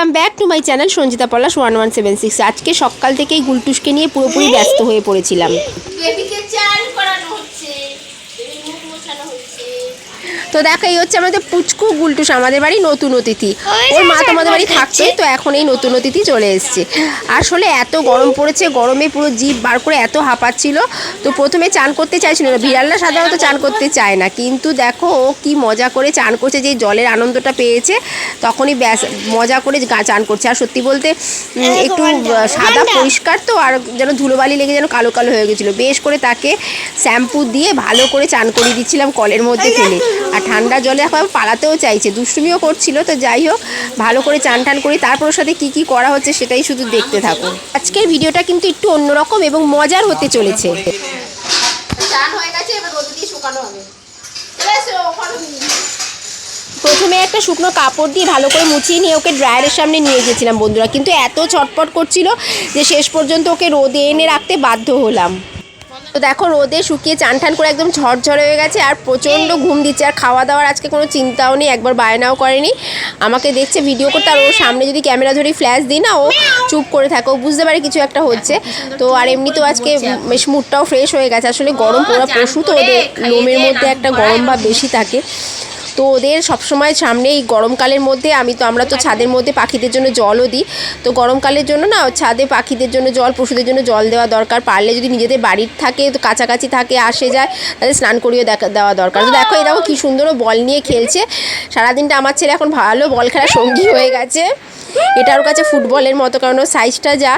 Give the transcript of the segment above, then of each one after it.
Welcome back to my channel Sanjita Palash one one seven six আজকে সকাল থেকেই গুলটুসকে নিয়ে পুরোপুরি ব্যস্ত হয়ে পড়েছিলাম বেবিকে চান করানো হচ্ছে বেবির মুখ মোছানো হচ্ছে তো দেখো এই হচ্ছে আমাদের পুচকু গুলটুস আমাদের বাড়ি নতুন অতিথি। ওর মা তোমাদের বাড়ি থাকছে তো এখন এই নতুন অতিথি চলে এসছে। আসলে এত গরম পড়েছে গরমে পুরো জিভ বার করে এত হাঁপাচ্ছিল। তো প্রথমে চান করতে চাইছিল না বিড়ালরা সাধারণত চান করতে চায় না। কিন্তু দেখো ও কি মজা করে চান করছে যে জলের আনন্দটা পেয়েছে তখনই ব্যাস মজা করে চান করছে। আর সত্যি বলতে একটু সাদা পরিষ্কার তো আর যেন ধুলোবালি লেগে যেন কালো কালো হয়ে গেছিল। বেশ করে তাকে শ্যাম্পু দিয়ে ভালো করে চান করিয়ে দিচ্ছিলাম কলের মধ্যে ফেলে। আর ঠান্ডা জলে এখন পালাতেও চাইছে দুষ্টুমিও করছিল তো যাই হোক ভালো করে চান টান করি তারপর সাথে কী কী করা হচ্ছে সেটাই শুধু দেখতে থাকো আজকের ভিডিওটা কিন্তু একটু অন্যরকম এবং মজার হতে চলেছে। চান হয়ে গেছে এবার রোদ দিয়ে শুকানো হবে। চলে এসো ওখানে প্রথমে একটা শুকনো কাপড় দিয়ে ভালো করে মুছিয়ে নিয়ে ওকে ড্রায়ারের সামনে নিয়ে গেছিলাম বন্ধুরা কিন্তু এত ছটপট করছিল যে শেষ পর্যন্ত ওকে রোদে এনে রাখতে বাধ্য হলাম। তো দেখো রোদে শুকিয়ে চান ঠান করে একদম ঝরঝরে হয়ে গেছে আর প্রচণ্ড ঘুম দিচ্ছে। আর খাওয়া দাওয়ার আজকে কোনো চিন্তাও নেই একবার বায়নাও করেনি। আমাকে দেখছে ভিডিও করতে আর ওর সামনে যদি ক্যামেরা ধরে ফ্ল্যাশ দিই না ও চুপ করে থাকে। ও বুঝতে পারে কিছু একটা হচ্ছে। তো আর এমনি তো আজকে বেশ মুডটাও ফ্রেশ হয়ে গেছে। আসলে গরম পোড়া পশু তো ওদের লোমের মধ্যে একটা গরম ভাব বেশি থাকে। তো ওদের সবসময় সামনে এই গরমকালের মধ্যে, আমি তো, আমরা তো ছাদের মধ্যে পাখিদের জন্য জলও দিই। তো গরমকালের জন্য না, ছাদে পাখিদের জন্য জল, পশুদের জন্য জল দেওয়া দরকার। পারলে যদি নিজেদের বাড়ির থাকে, তো কাছাকাছি থাকে, আসে যায় তাদের স্নান করিয়ে দেখা, দেওয়া দরকার। তো দেখো দেখো কী সুন্দর বল নিয়ে খেলছে। সারাদিনটা আমার ছেলে এখন ভালো বল খেলার সঙ্গী হয়ে গেছে। এটা ওর কাছে ফুটবলের মতো, কারণ ওর সাইজটা যা,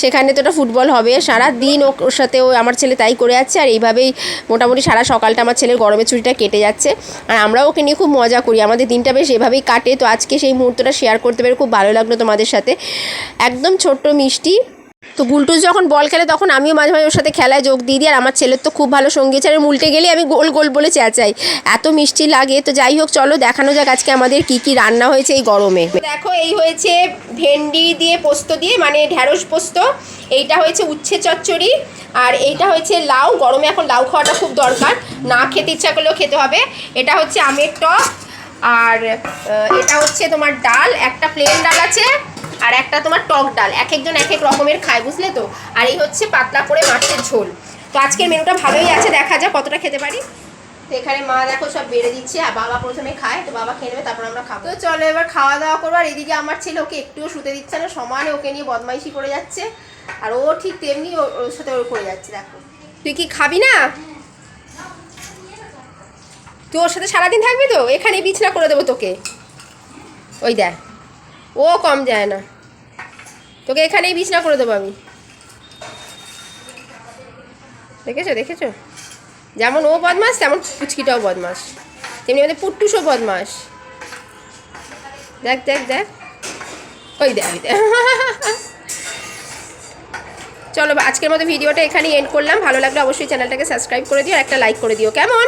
সেখানে তো ওটা ফুটবল হবে। সারা দিন ওর সাথে ও, আমার ছেলে তাই করে যাচ্ছে, আর এইভাবেই মোটামুটি সারা সকালটা আমার ছেলের গরমের ছুটিটা কেটে যাচ্ছে। আর আমরাও ওকে নিয়ে খুব মজা করি, আমাদের দিনটা বেশ এভাবেই কাটে। তো আজকে সেই মুহূর্তটা শেয়ার করতে পেরে খুব ভালো লাগল তোমাদের সাথে। একদম ছোট্ট মিষ্টি তো গুলটুস যখন বল খেলে তখন আমিও মাঝে মাঝে ওর সাথে খেলায় যোগ দিয়ে দিই আর আমার ছেলের তো খুব ভালো সঙ্গী আছে। আর উল্টে গেলে আমি গোল গোল বলে চেঁচাই। এত মিষ্টি লাগে। তো যাই হোক, চলো দেখানো যাক আজকে আমাদের কি কি রান্না হয়েছে এই গরমে। দেখো, এই হয়েছে ভেন্ডি দিয়ে পোস্ত দিয়ে মানে ঢ্যাঁড়স পোস্ত। এইটা হয়েছে উচ্ছে চচ্চড়ি। আর এইটা হয়েছে লাউ। গরমে এখন লাউ খাওয়াটা খুব দরকার। না খেতে ইচ্ছা করলেও খেতে হবে। এটা হচ্ছে আমের টক। আর এটা হচ্ছে তোমার ডাল। একটা প্লেন ডাল আছে। আর একটা তোমার টক ডাল, এক একজন এক এক রকমের খায়, বুঝলে তো? আর এই হচ্ছে পাতলা করে মাছের ঝোল। তো আজকের মেনুটা ভালোই আছে, দেখা যাক কতটা খেতে পারি। তো এখানে মা দেখো সব বেড়ে দিচ্ছে, আর বাবা প্রথমে খায়, তো বাবা খেয়ে নেবে, তারপর আমরা খাব। তো চলো এবার খাওয়া দাওয়া করব, আর এদিকে আমার ছেলে ওকে একটুও শুতে দিচ্ছে না, সমানে ওকে নিয়ে বদমাইশি করে যাচ্ছে, আর ও ঠিক তেমনি ওর সাথে ওর করে যাচ্ছে, দেখো। তুই কি খাবি না? তুই ওর সাথে সারাদিন থাকবি তো? এখানে বিছনা করে দেবো তোকে। ওই দেখ। ও কম যায় না। তোকে এখানেই বিছনা করে দেবো আমি। দেখেছ দেখেছ? যেমন ও বদমাস তেমন পুচকিটাও বদমাস তেমনি আমাদের পুট্টুসও বদমাস দেখ দেখ দেখ। ওই দেখ ওই দেখ। চলো, আজকের মতো ভিডিওটা এখানেই এন্ড করলাম। ভালো লাগলে অবশ্যই চ্যানেলটাকে সাবস্ক্রাইব করে দিও আর একটা লাইক করে দিও। কেমন?